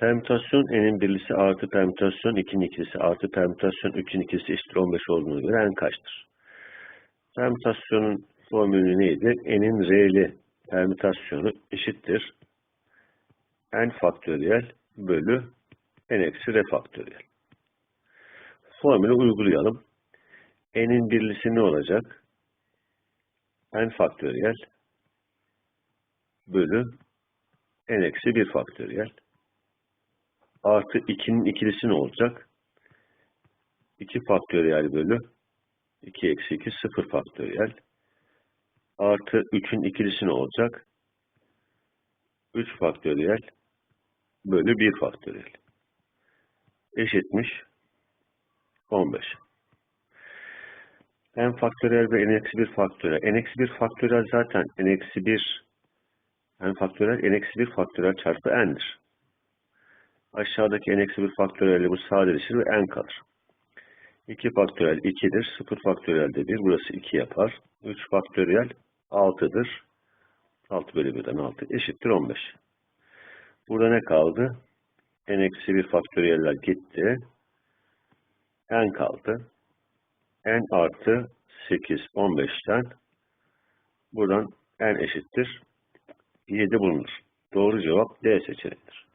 Permütasyon n'in birlisi artı permütasyon 2'nin ikilisi artı permütasyon 3'ün ikilisi eşittir 15 olduğuna göre n kaçtır? Permütasyonun formülü neydi? n'in r'li permütasyonu eşittir n faktöriyel bölü n eksi r faktöriyel. Formülü uygulayalım. n'in birlisi ne olacak? n faktöriyel bölü n eksi 1 faktöriyel artı 2'nin ikilisi ne olacak? 2 faktöriyel bölü 2 eksi 2 0 faktöriyel artı 3'ün ikilisi ne olacak? 3 faktöriyel bölü 1 faktöriyel eşitmiş 15. n faktöriyel ve n eksi 1 faktöriyel. n eksi 1 faktöriyel zaten n eksi 1 n faktöriyel n eksi 1 faktöriyel çarpı n'dir. Aşağıdaki n eksi 1 faktöriyel bu sadeleşir ve n kalır. 2 faktöriyel 2'dir. 0 faktöriyel de 1. Burası 2 yapar. 3 faktöriyel 6'dır. 6 bölü 1'den 6 eşittir 15. Burada ne kaldı? n eksi 1 faktöriyeller gitti. n kaldı. n artı 8 15'ten buradan n eşittir 7 bulunur. Doğru cevap D seçeneğidir.